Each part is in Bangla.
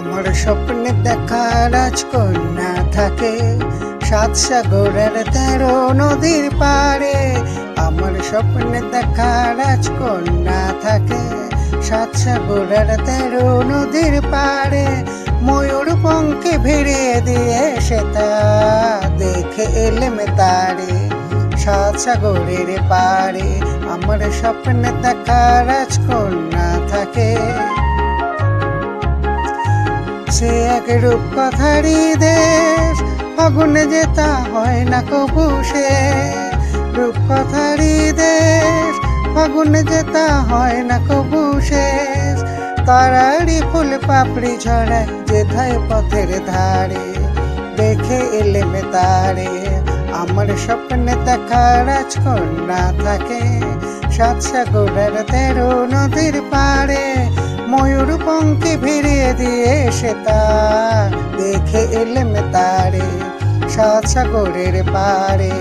আমার স্বপ্নে দেখা রাজকন্যা থাকে। সাত সাগরের তেরো নদীর পারে আমার স্বপ্নে দেখা রাজকন্যা থাকে। সাত সাগরের তেরো নদীর পারে ময়ূর পঙ্কে ভিড়িয়ে দিয়ে সেটা দেখে এলেম তারে। সাত সাগরের পারে আমার স্বপ্নে দেখা রাজকন্যা থাকে। সে এক রূপ কথারই দেশ ফাগুনে যেতা হয় না কবু রূপ কথারই দেশ। ফাগুনে যেতা হয় না কবু শেষ। তারারি ফুল পাপড়ি ঝরায় যেথায় পথের ধারে। দেখে এলে তারে, আমার স্বপ্নে দেখা রাজকন্যা থাকে। সাত সাগরের তেরো নদীর পাড়ে ময়ূর পঙ্কে ভিড়িয়ে দিয়ে সে তা দেখে এলেম তারে, সাত সাগরের পারে।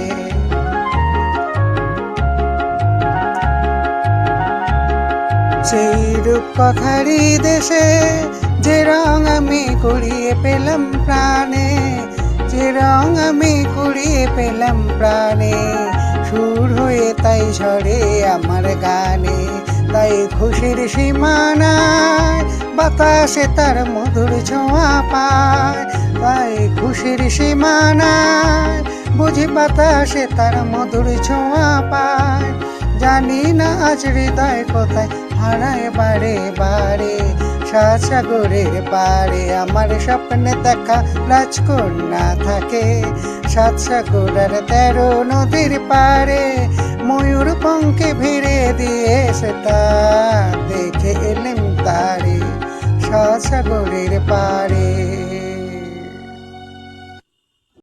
সেই রূপ কথারই দেশে, যে রং আমি কুড়িয়ে পেলাম প্রাণে, যে রং আমি কুড়িয়ে পেলাম প্রাণে, সুর হয়ে তাই ঝরে আমার গানে। তাই খুশির সীমানায় বাতাসে তার মধুর ছোঁয়া পায়। তাই খুশির সীমানায় বুঝি বাতাসে তার মধুর ছোঁয়া পায়। জানি না আজ হৃদয় কোথায়, হারায় বারে সাত সাগরের পারে আমার স্বপ্নে দেখা রাজকন্যা থাকে। সাত তেরো নদীর পারে ময়ূর পঙ্কে ভিড়ে দিয়ে সেটা দেখে এলেন তারে সাগরের পারে